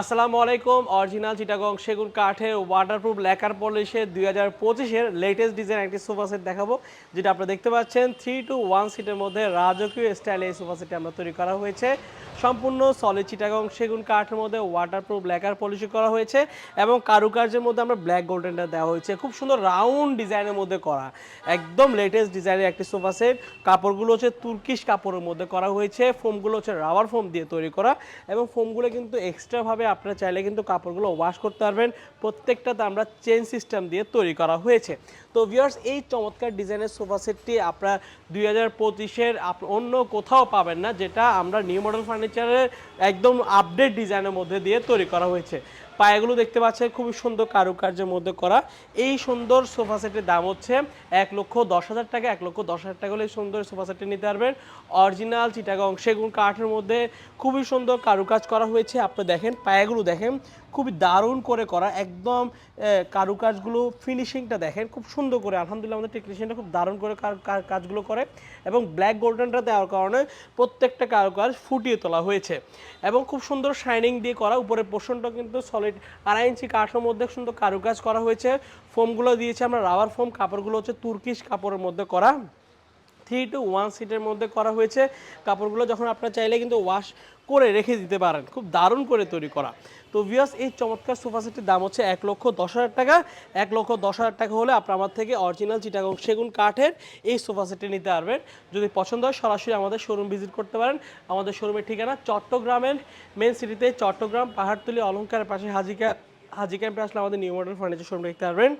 আসসালামু আলাইকুম অরিজিনাল চিটাগং সেগুন কাঠের ওয়াটারপ্রুফ লেকার পলিশে দুই হাজার পঁচিশের লেটেস্ট ডিজাইন একটি সোফা সেট দেখাবো, যেটা আপনারা দেখতে পাচ্ছেন থ্রি টু ওয়ান সিটের মধ্যে রাজকীয় স্টাইলে এই সোফা সেটটি আমরা তৈরি করা হয়েছে। সম্পূর্ণ সলিড চিটাগং সেগুন কাঠের মধ্যে ওয়াটারপ্রুফ লেকার পলিশি করা হয়েছে এবং কারুকার্যের মধ্যে আমরা ব্ল্যাক গোল্ডেনটা দেওয়া হয়েছে। খুব সুন্দর রাউন্ড ডিজাইনের মধ্যে করা, একদম লেটেস্ট ডিজাইনের একটি সোফা সেট কাপড়গুলো হচ্ছে তুর্কিশ কাপড়ের মধ্যে করা হয়েছে ফোমগুলো হচ্ছে রাবার ফোম দিয়ে তৈরি করা এবং ফোমগুলো কিন্তু এক্সট্রাভাবে আপনারা চাইলে কিন্তু কাপড়গুলো ওয়াশ করতে পারবেন। প্রত্যেকটাতে আমরা চেন সিস্টেম দিয়ে তৈরি করা হয়েছে। তো ভিউয়ার্স এই চমৎকার ডিজাইনের সোফা সেটটি আপনারা দুই হাজার পঁচিশের অন্য কোথাও পাবেন না, যেটা আমরা নিউ মডেল ফার্নিচারের একদম আপডেট ডিজাইনের মধ্যে দিয়ে তৈরি করা হয়েছে। পায়াগুলো দেখতে পাচ্ছেন, খুবই সুন্দর কারুকার্যের মধ্যে করা। এই সুন্দর সোফা সেটের দাম হচ্ছে এক লক্ষ দশ হাজার টাকা, এক লক্ষ দশ হাজার টাকা হলে সুন্দর সোফা সেটটি নিতে পারবেন। অরিজিনাল চিটাগং সেগুন কাঠের মধ্যে খুবই সুন্দর কারুকাজ করা হয়েছে। আপনি দেখেন, পায়াগুলো দেখেন, খুবই দারুণ করে করা। একদম কারুকাজগুলো ফিনিশিংটা দেখেন, খুব সুন্দর করে। আলহামদুলিল্লাহ আমাদের টেকনিশিয়ানটা খুব দারুণ করে কাজগুলো করে এবং ব্ল্যাক গোল্ডেনটা দেওয়ার কারণে প্রত্যেকটা কারুকাজ ফুটিয়ে তোলা হয়েছে। এবং খুব সুন্দর শাইনিং দিয়ে করা, উপরের পোর্শনটা কিন্তু সলিড আড়াই ইঞ্চি কাঠের মধ্যে সুন্দর কারুকাজ করা হয়েছে। ফোমগুলো দিয়েছে আমরা, রাবার ফোম, কাপড়গুলো হচ্ছে তুর্কিশ কাপড়ের মধ্যে করা। থ্রি টু ওয়ান সিটের মধ্যে করা হয়েছে। কাপড়গুলো যখন আপনার চাইলে কিন্তু ওয়াশ করে রেখে দিতে পারেন। খুব দারুণ করে তৈরি করা। তো ভিউয়ার্স এই চমৎকার সোফা সেটের দাম হচ্ছে এক লক্ষ দশ হাজার টাকা। এক লক্ষ দশ হাজার টাকা হলে আপনার আমার থেকে অরিজিনাল চিটাগং সেগুন কাঠের এই সোফা সেটটি নিতে পারবেন। যদি পছন্দ হয়, সরাসরি আমাদের শোরুম ভিজিট করতে পারেন। আমাদের শোরুমের ঠিকানা চট্টগ্রামের মেন সিটিতে চট্টগ্রাম পাহাড়তলি অলঙ্কারের পাশে হাজিকা হাজি ক্যাম্পে আসলে আমাদের নিউ মডেল ফার্নিচার শোরুম দেখতে পারবেন।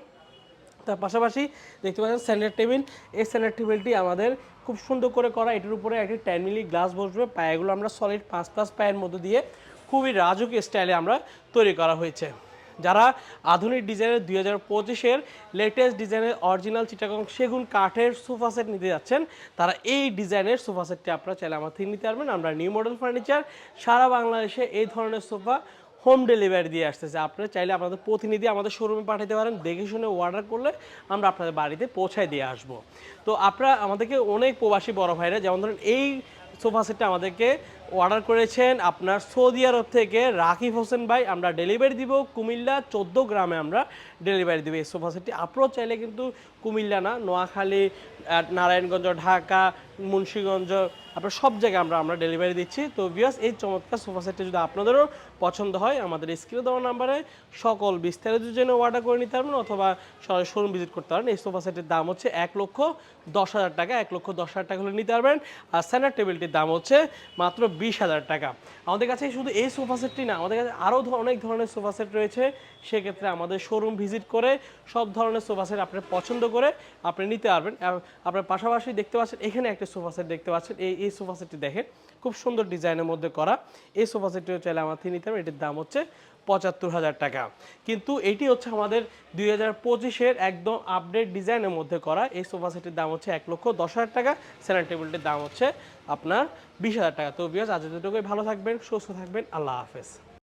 তার পাশাপাশি দেখতে পাচ্ছেন স্যান্ডার টেবিল এই স্যান্ডার টেবিলটি আমাদের খুব সুন্দর করে করা। এটির উপরে একটি টেন মিলি গ্লাস বসবে। পায়েগুলো আমরা সলিড পাঁচ পাঁচ পায়ের মধ্যে দিয়ে খুবই রাজুক স্টাইলে আমরা তৈরি করা হয়েছে। যারা আধুনিক ডিজাইনের দুই হাজার পঁচিশের লেটেস্ট ডিজাইনের অরিজিনাল চিটাগং সেগুন কাঠের সোফা সেট নিতে যাচ্ছেন, তারা এই ডিজাইনের সোফা সেটটি আপনারা চাইলে আমার থেকে নিতে পারবেন। আমরা নিউ মডেল ফার্নিচার সারা বাংলাদেশে এই ধরনের সোফা হোম ডেলিভারি দিয়ে আসতেছে। আপনারা চাইলে আপনাদের প্রতিনিধি আমাদের শোরুমে পাঠাতে পারেন, দেখে শুনে অর্ডার করলে আমরা আপনাদের বাড়িতে পৌঁছায় দিয়ে আসব। তো আপনারা আমাদেরকে অনেক প্রবাসী বড় ভাইরা, যেমন ধরেন এই সোফা সেটটা আমাদেরকে অর্ডার করেছেন আপনার সৌদি আরব থেকে রাকিব হোসেন ভাই। আমরা ডেলিভারি দিব কুমিল্লা, চোদ্দ গ্রামে আমরা ডেলিভারি দিব। এই সোফা সেটটি আপনারাও চাইলে কিন্তু কুমিল্লা না, নোয়াখালী নারায়ণগঞ্জ, ঢাকা, মুন্সীগঞ্জ, আপনার সব জায়গায় আমরা আমরা ডেলিভারি দিচ্ছি। তো বিয়াস এই চমৎকার সোফা সেটটি যদি আপনাদেরও পছন্দ হয়, আমাদের স্ক্রিনে দেওয়া নাম্বারে সকল বিস্তারিত জন্য অর্ডার করে নিতে পারবেন অথবা সরাসরি শোরুম ভিজিট করতে পারেন এই সোফা সেটের দাম হচ্ছে এক লক্ষ দশ হাজার টাকা, এক লক্ষ দশ হাজার টাকা হলে নিতে পারবেন। আর স্যানার টেবিলটির দাম হচ্ছে মাত্র বিশ হাজার টাকা। আমাদের কাছে শুধু এই সোফা সেটটি না, আমাদের কাছে আরও অনেক ধরনের সোফা সেট রয়েছে। সেক্ষেত্রে আমাদের শোরুম ভিজিট করে সব ধরনের সোফা সেট আপনি পছন্দ করে আপনি নিতে পারবেন। আপনার পাশাপাশি দেখতে পাচ্ছেন, এখানে একটা সোফা সেট দেখতে পাচ্ছেন। এই এই সোফা সেটটি দেখেন, খুব সুন্দর ডিজাইনের মধ্যে করা। এই সোফা সেটটিও চাইলে আমার থেকে নিতে পারবেন। এটির দাম হচ্ছে পঁচাত্তর হাজার টাকা। কিন্তু এটি হচ্ছে আমাদের দুই হাজার পঁচিশের একদম আপডেট ডিজাইনের মধ্যে করা। এই সোফা সেটের দাম হচ্ছে এক লক্ষ দশ হাজার টাকা সেনার টেবিলটির দাম হচ্ছে আপনার বিশ হাজার টাকা। তো বিয়াজ আজ দুটোকে ভালো থাকবেন, সুস্থ থাকবেন। আল্লাহ হাফেজ।